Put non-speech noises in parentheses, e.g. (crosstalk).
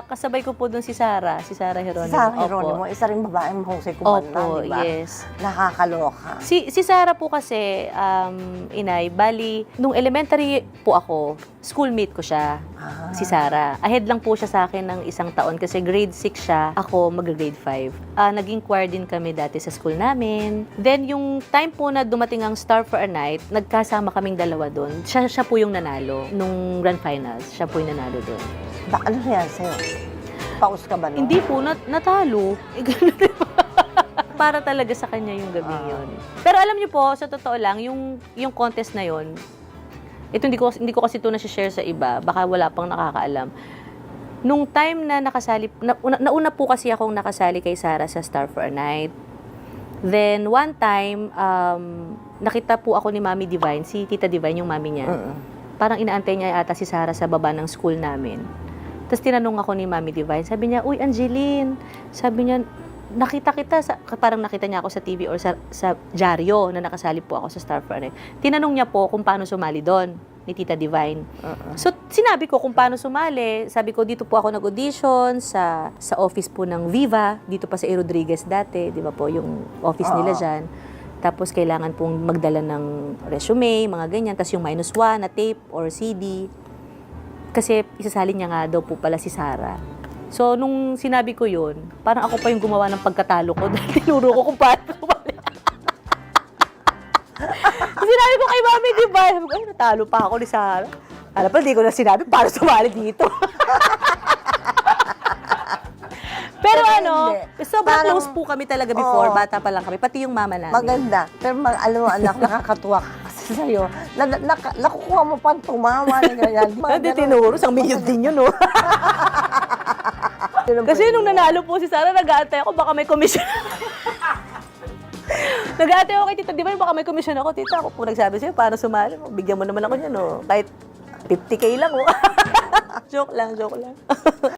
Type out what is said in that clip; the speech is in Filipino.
Kasabay ko po doon si Sarah, si Sarah Si Geronimo. Sarah Opo. Isa ring babaeng mahusay kumanta, Opo, di ba? yes. Nakakaloka. Si, si Sarah po kasi, um, inay, bali, nung elementary po ako, schoolmate ko siya, Ah. si Sarah. Ahead lang po siya sa akin ng isang taon kasi grade 6 siya, ako mag-grade 5. Ah, naging choir din kami dati sa school namin. Then, yung time po na dumating ang Star for a Night, nagkasama kaming dalawa doon. Siya, siya po yung nanalo nung grand finals. Siya po yung nanalo doon. Ba, ano yan sa'yo? Paus ka ba no? Hindi po, nat- natalo. Eh, ganun. (laughs) Para talaga sa kanya yung gabi Ah. yun. Pero alam niyo po, sa totoo lang, yung, yung contest na yun, ito hindi ko, hindi ko kasi ito na-share sa iba, baka wala pang nakakaalam. Nung time na nakasali, na, una, nauna po kasi akong nakasali kay Sarah sa Star for a Night. Then, one time, um, nakita po ako ni Mami Divine, si Tita Divine, yung mami niya Mm-mm. parang inaantay niya ata si Sarah sa baba ng school namin. Tapos tinanong ako ni Mami Divine, sabi niya, Uy, Angeline, sabi niya, nakita kita, sa, parang nakita niya ako sa TV or sa, sa dyaryo na nakasali po ako sa Star for a Night. Tinanong niya po kung paano sumali doon ni Tita Divine. Mm-mm. So, sinabi ko kung paano sumali. Sabi ko, dito po ako nag-audition sa, sa office po ng Viva, dito pa sa A. Rodriguez dati, di ba po, yung office nila Oo. dyan. Tapos, kailangan pong magdala ng resume, mga ganyan. Tapos, yung minus one na tape or CD. Kasi, isasali niya nga daw po pala si Sarah. So, nung sinabi ko yun, parang ako pa yung gumawa ng pagkatalo ko (laughs) dahil tinuro ko kung paano (laughs) sinabi ko kay mami, di ba? Sabi ko, ay, natalo pa ako ni Sarah. Alam pa, di ko na sinabi, paano sumali dito? (laughs) Pero Pero ano, hindi. sobrang Parang- close po kami talaga before, Oo. bata pa lang kami, pati yung mama namin. Maganda. Pero mag, alam mo, anak, nakakatuwa sa'yo. Na, na, naka- nakukuha mo pang tumawa na ganyan. (laughs) Hindi tinuro, isang milyon din yun, no? (laughs) Kasi nung nanalo po si Sarah, nag-aantay ako, baka may commission. (laughs) nag-aantay ako kay Tita, di ba baka may commission ako, Tita, ako po nagsabi sa'yo, paano sumali mo? Bigyan mo naman ako niyan, no? Kahit 50k lang, oh. joke lang, joke lang.